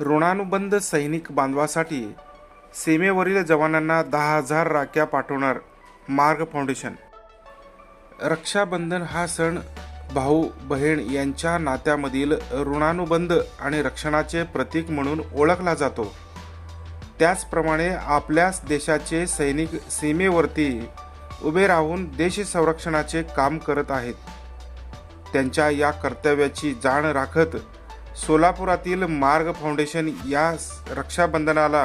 ऋणानुबंध सैनिक बांधवासाठी सीमेवरील जवानांना दहा हजार राख्या पाठवणार मार्ग फाउंडेशन. रक्षाबंधन हा सण भाऊ बहीण यांच्या नात्यामधील ऋणानुबंध आणि रक्षणाचे प्रतीक म्हणून ओळखला जातो. त्याचप्रमाणे आपल्याच देशाचे सैनिक सीमेवरती उभे राहून देश संरक्षणाचे काम करत आहेत. त्यांच्या या कर्तव्याची जाण राखत सोलापुरातील मार्ग फाउंडेशन या रक्षाबंधनाला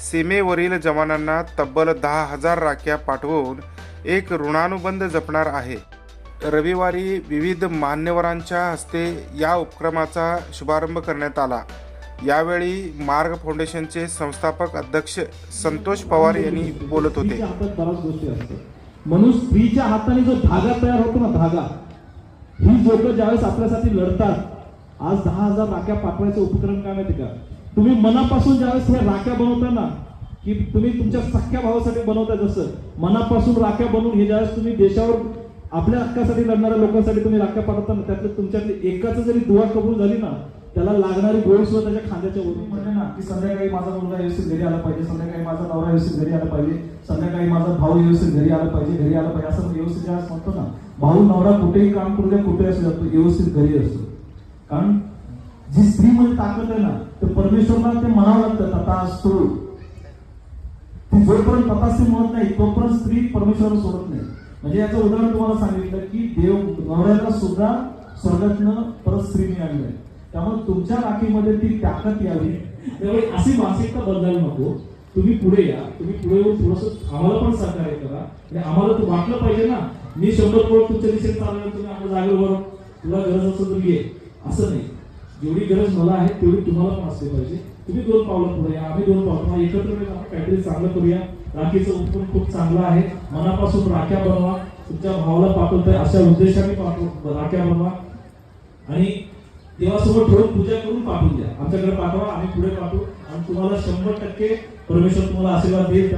सीमेवरील जवानांना तब्बल दहा हजार राख्या पाठवून एक ऋणानुबंध जपणार आहे. रविवारी विविध मान्यवरांच्या हस्ते या उपक्रमाचा शुभारंभ करण्यात आला. यावेळी मार्ग फाउंडेशनचे संस्थापक अध्यक्ष संतोष पवार यांनी बोलत होते. म्हणून स्त्रीच्या हाताने जो धागा तयार होतो ना धागा ही लोक ज्यावेळेस आपल्यासाठी लढतात आज दहा हजार राख्या पाठवायचा उपक्रम काय माहिती का? तुम्ही मनापासून ज्यावेळेस ह्या राख्या बनवता ना की तुम्ही तुमच्या सख्या भावासाठी बनवता जसं मनापासून राख्या बनवून हे ज्यावेळेस तुम्ही देशावर आपल्या हक्कासाठी लढणाऱ्या लोकांसाठी तुम्ही राख्या पाठवता ना त्यातलं तुमच्यातली एकाच जरी दुवा कबूल झाली ना त्याला लागणारी गोळी सुद्धा त्याच्या खांद्याच्या वरून. म्हणजे ना की संध्याकाळी माझा मुलगा व्यवस्थित घरी आला पाहिजे संध्याकाळी माझा नवरा व्यवस्थित घरी आला पाहिजे संध्याकाळी माझा भाऊ व्यवस्थित घरी आला पाहिजे घरी आला पाहिजे असं व्यवस्थित ज्यावेळेस म्हणतो ना भाऊ नवरा कुठेही काम करू द्या कुठे असू जातो व्यवस्थित घरी असतो. कारण जी स्त्री मध्ये ताकद आहे ना ते परमेश्वरला ते म्हणावं लागतं तथा असतो. ती जोपर्यंत तथास्ती म्हणत नाही तोपर्यंत स्त्री परमेश्वराला सोडत नाही. म्हणजे याचं उदाहरण तुम्हाला सांगितलं की देव नवऱ्याला सुद्धा स्वर्गातनं परत स्त्री मिळाली आहे. त्यामुळे तुमच्या राखीमध्ये ती ताकद यावी. त्यामुळे अशी मानसिकता बदलायला नको. तुम्ही पुढे या. तुम्ही पुढे येऊन थोडस आम्हाला पण सहकार्य करा. आणि आम्हाला वाटलं पाहिजे ना मी शंभर कोट तुमच्या दिशेने चालणार तुम्ही आम्हाला जागेवर तुला गरज असेल तर ये असं नाही. जेवढी गरज मला आहे तेवढी तुम्हाला पण असली पाहिजे. तुम्ही दोन पावलं पुढे या आम्ही दोन पावलं. एकत्र काहीतरी चांगलं करूया. राखीचं उत्पन्न खूप चांगलं आहे. मनापासून राख्या बनवा. तुमच्या भावाला पाठवतोय अशा उद्देशाने राख्या बनवा. आणि देवासमोर ठेवून पूजा करून पाठवून द्या. आमच्याकडे पाठवा आम्ही पुढे पाठवू. आणि तुम्हाला शंभर टक्के परमेश्वर तुम्हाला आशीर्वाद देईल.